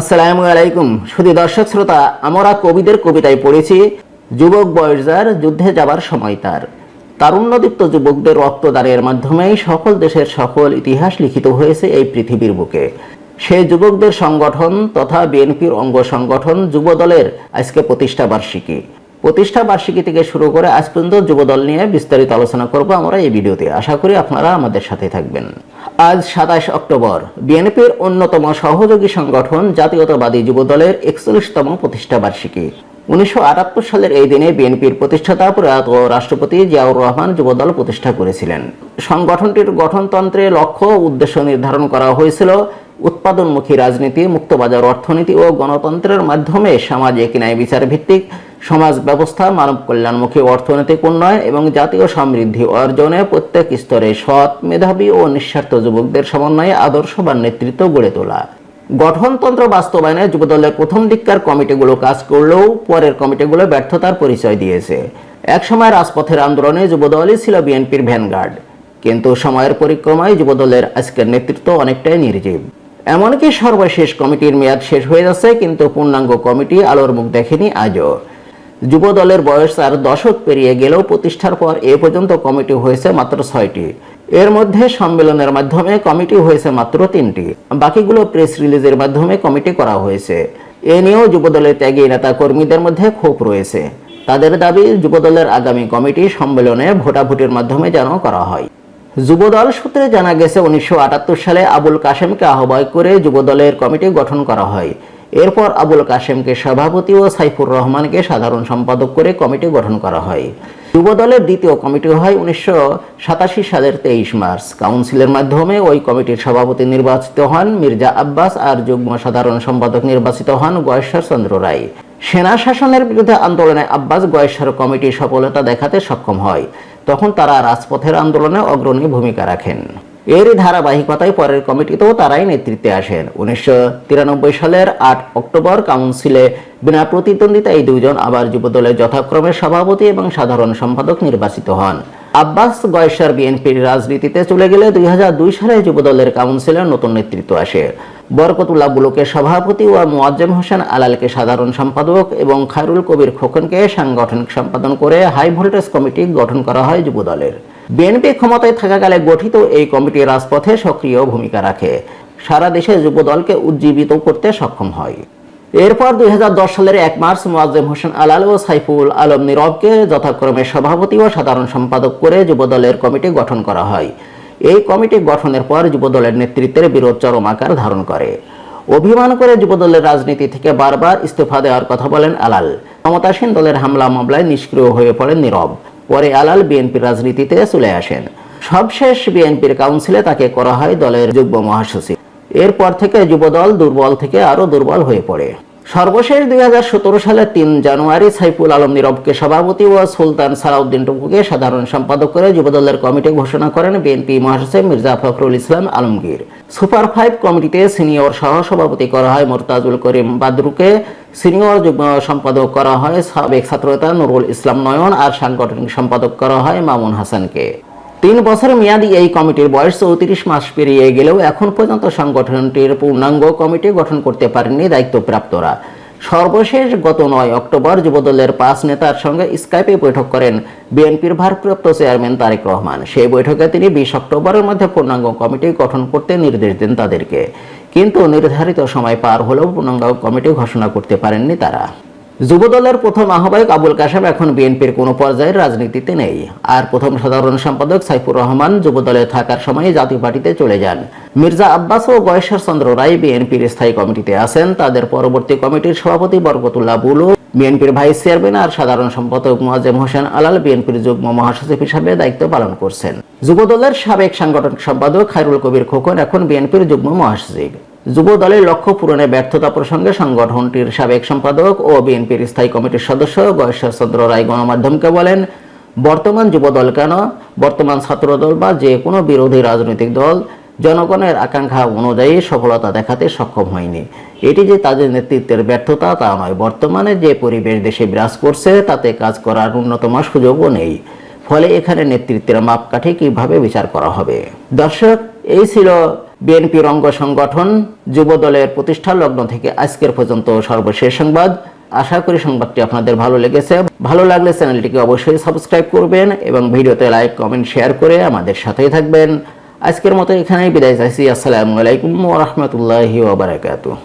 আসসালামু আলাইকুম। শুধু দর্শক শ্রোতা, আমরা কবিদের কবিতায় পড়েছি, যুবক বয়স যার যুদ্ধে যাবার সময় তার। তারুণ্যদীপ্ত যুবকদের রক্তদানের মাধ্যমেই সকল দেশের সকল ইতিহাস লিখিত হয়েছে এই পৃথিবীর বুকে। সেই যুবকদের সংগঠন তথা বিএনপির অঙ্গ সংগঠন যুবদলের আজকে প্রতিষ্ঠা বার্ষিকী। প্রতিষ্ঠা বার্ষিকী থেকে শুরু করে আজ পর্যন্ত যুবদল নিয়ে বিস্তারিত আলোচনা করব আমরা এই ভিডিওতে। আশা করি আপনারা আমাদের সাথে থাকবেন। আজ সাতাশ অক্টোবর। বিএনপির অন্যতম সহযোগী সংগঠন জাতীয়তাবাদী যুবদলের একচল্লিশতম প্রতিষ্ঠা বার্ষিকী। উনিশশো সালের এই দিনে বিএনপির প্রতিষ্ঠাতা প্রয়াত রাষ্ট্রপতি জিয়াউর রহমান যুবদল প্রতিষ্ঠা করেছিলেন। সংগঠনটির গঠনতন্ত্রে লক্ষ্য উদ্দেশ্য নির্ধারণ করা হয়েছিল উৎপাদনমুখী রাজনীতি, মুক্তবাজার অর্থনীতি ও গণতন্ত্রের মাধ্যমে সামাজিক ন্যায় বিচার ভিত্তিক সমাজ ব্যবস্থা মানব কল্যাণমুখী অর্থনৈতিক উন্নয়ন এবং জাতীয় সমৃদ্ধি অর্জনে প্রত্যেক স্তরে সৎ মেধাবী ও নিঃস্বার্থ যুবকদের সমন্বয়ে আদর্শবান নেতৃত্ব গড়ে তোলা। গঠনতন্ত্র বাস্তবায়নে যুবদলের প্রথম দিককার কমিটিগুলো কাজ করলেও পরের কমিটিগুলো ব্যর্থতার পরিচয় দিয়েছে। একসময় রাজপথের আন্দোলনে যুবদলই ছিল বিএনপির ভ্যানগার্ড। কিন্তু সময়ের পরিক্রমায় যুবদলের আজকের নেতৃত্ব অনেকটাই নির্জীব। এমনকি সর্বশেষ কমিটির মেয়াদ শেষ হয়ে যাচ্ছে, কিন্তু পূর্ণাঙ্গ কমিটি আলোর মুখ দেখেনি আজও। যুব দলের বয়স আর দশক পেরিয়ে গেলেও প্রতিষ্ঠার পর এ পর্যন্ত কমিটি হয়েছে মাত্র ছয়টি। এর মধ্যে সম্মেলনের মাধ্যমে কমিটি হয়েছে মাত্র তিনটি। বাকিগুলো প্রেস রিলিজের মাধ্যমে কমিটি করা হয়েছে। এ নিয়েও যুবদলের ত্যাগী নেতা কর্মীদের মধ্যে ক্ষোভ রয়েছে। তাদের দাবি, যুবদলের আগামী কমিটি সম্মেলনে ভোটাভুটির মাধ্যমে যেন করা হয়। যুবদল সূত্রে জানা গেছে, উনিশশো আটাত্তর সালে আবুল কাশেমকে আহ্বায়ক করে যুবদলের কমিটি গঠন করা হয়। এরপর আবুল কাশেমকে সভাপতি ও সাইফুর রহমানকে সাধারণ সম্পাদক করে কমিটি গঠন করা হয়। যুবদলের দ্বিতীয় কমিটি হয় উনিশশো সাতাশি সালের তেইশ মার্চ। কাউন্সিলের মাধ্যমে ওই কমিটির সভাপতি নির্বাচিত হন মির্জা আব্বাস আর যুগ্ম সাধারণ সম্পাদক নির্বাচিত হন গয়েশ্বর চন্দ্র রায়। সেনা শাসনের বিরুদ্ধে আন্দোলনে আব্বাস গয়েশ্বর কমিটির সফলতা দেখাতে সক্ষম হয়। তখন তারা রাজপথের আন্দোলনে অগ্রণী ভূমিকা রাখেন। এরই ধারাবাহিকতায় পরের কমিটিতেও তারাই নেতৃত্বে আসেন। উনিশশো তিরানব্বই সালের আট অক্টোবর কাউন্সিলে বিনা প্রতিদ্বন্দ্বিতা এই দুজন আবার যুবদলের যথাক্রমে সভাপতি এবং সাধারণ সম্পাদক নির্বাচিত হন। আব্বাস গয়েশ্বর বিএনপির রাজনীতিতে চলে গেলে দুই হাজার দুই সালে যুবদলের কাউন্সিলের নতুন নেতৃত্ব আসে। বরকতুল্লাহ বুলুকে সভাপতি ও মোয়াজ্জেম হোসেন আলালকে সাধারণ সম্পাদক এবং খায়রুল কবির খোকনকে সাংগঠনিক সম্পাদন করে হাই ভোল্টেজ কমিটি গঠন করা হয় যুবদলের। বিএনপি ক্ষমতায় থাকাকালে গঠিত এই কমিটি রাজপথে সক্রিয় ভূমিকা রাখে। সারা দেশে যুবদলকে উজ্জীবিত করতে সক্ষম হয়। এরপর দুই সালের এক মার্চ মোয়াজ্জেম হোসেন আলাল ও সাইফুল আলম নীরবকে যথাক্রমে সভাপতি ও সাধারণ সম্পাদক করে যুবদলের কমিটি গঠন করা হয়। এই কমিটি গঠনের পর যুবদলের নেতৃত্বের বিরোধ চরম আকার ধারণ করে। অভিমান করে যুবদলের রাজনীতি থেকে বারবার ইস্তফা দেওয়ার কথা বলেন আলাল। ক্ষমতাসীন দলের হামলা মামলায় নিষ্ক্রিয় হয়ে পড়েন নীরব। পরে আলাল বিএনপির রাজনীতিতে চলে আসেন। সবশেষ বিএনপির কাউন্সিলে তাকে করা হয় দলের যুগ্ম মহাসচিব। এরপর থেকে যুবদল দুর্বল থেকে আরও দুর্বল হয়ে পড়ে। সর্বশেষ দুই সালের তিন জানুয়ারি সাইফুল আলম নীরবকে সভাপতি ও সুলতান সালাউদ্দিন টুকুকে সাধারণ সম্পাদক করে যুবদলের কমিটি ঘোষণা করেন বিএনপি মহাসচিব মির্জা ফখরুল ইসলাম আলমগীর। সুপার ফাইভ কমিটিতে সিনিয়র সহ সভাপতি করা হয় মোরতাজুল করিম বাদরুকে। সিনিয়র সম্পাদক করা হয় সাবেক ছাত্রনেতা নুরুল ইসলাম নয়ন আর সাংগঠনিক সম্পাদক করা হয় মামুন হাসানকে। তিন বছর মেয়াদী এই কমিটির বয়স চৌত্রিশ মাস পেরিয়ে গেলেও এখন পর্যন্ত সংগঠনটির পূর্ণাঙ্গ কমিটি গঠন করতে পারেননি দায়িত্বপ্রাপ্তরা। সর্বশেষ গত নয় অক্টোবর যুবদলের পাঁচ নেতার সঙ্গে স্কাইপে বৈঠক করেন বিএনপির ভারপ্রাপ্ত চেয়ারম্যান তারেক রহমান। সেই বৈঠকে তিনি বিশ অক্টোবরের মধ্যে পূর্ণাঙ্গ কমিটি গঠন করতে নির্দেশ দেন তাদেরকে। কিন্তু নির্ধারিত সময় পার হলেও পূর্ণাঙ্গ কমিটি ঘোষণা করতে পারেননি তারা। যুবদলের প্রথম আহ্বায়ক আবুল কাশেম এখন বিএনপির কোনো পর্যায়ের রাজনীতিতে নেই। আর প্রথম সাধারণ সম্পাদক সাইফুর রহমান যুবদলে থাকার সময় জাতীয় পার্টিতে চলে যান। মির্জা আব্বাস ও গয়েশ্বর চন্দ্র রায় বিএনপির স্থায়ী কমিটিতে আছেন। তাদের পরবর্তী কমিটির সভাপতি বরকতুল্লাহ বুলু বিএনপির ভাইস চেয়ারম্যান আর সাধারণ সম্পাদক মোয়াজ্জেম হোসেন আলাল বিএনপির যুগ্ম মহাসচিব হিসাবে দায়িত্ব পালন করছেন। যুবদলের সাবেক সাংগঠনিক সম্পাদক খায়রুল কবির খোকন এখন বিএনপির যুগ্ম মহাসচিব। যুব দলের লক্ষ্য পূরণে ব্যর্থতা প্রসঙ্গে সংগঠনটির সাবেক সম্পাদক ও বিএনপির স্থায়ী কমিটির সদস্য গয়েশ্বর চন্দ্র রায় গণমাধ্যমকে বলেন, বর্তমান যুব দল কেন? বর্তমান ছাত্রদল বা যে কোনো বিরোধী রাজনৈতিক দল জনগণের আকাঙ্ক্ষা অনুযায়ী সফলতা দেখাতে সক্ষম হয়নি। এটি যে তাদের নেতৃত্বের ব্যর্থতা তা নয়। বর্তমানে যে পরিবেশ দেশে বিরাজ করছে, তাতে কাজ করার ন্যূনতম সুযোগও নেই। ফলে এখানে নেতৃত্বের মাপকাঠি কীভাবে বিচার করা হবে? দর্শক, এই ছিল বিএনপির অঙ্গ সংগঠন যুব দলের প্রতিষ্ঠা লগ্ন থেকে আজকের পর্যন্ত সর্বশেষ সংবাদ। আশা করি সংবাদটি আপনাদের ভালো লেগেছে। ভালো লাগলে চ্যানেলটিকে অবশ্যই সাবস্ক্রাইব করবেন এবং ভিডিওতে লাইক, কমেন্ট, শেয়ার করে আমাদের সাথেই থাকবেন। আজকের মতো এখানেই বিদায় চাইছি। আসসালামু আলাইকুম ওয়া রাহমাতুল্লাহি ওয়া বারাকাতুহু।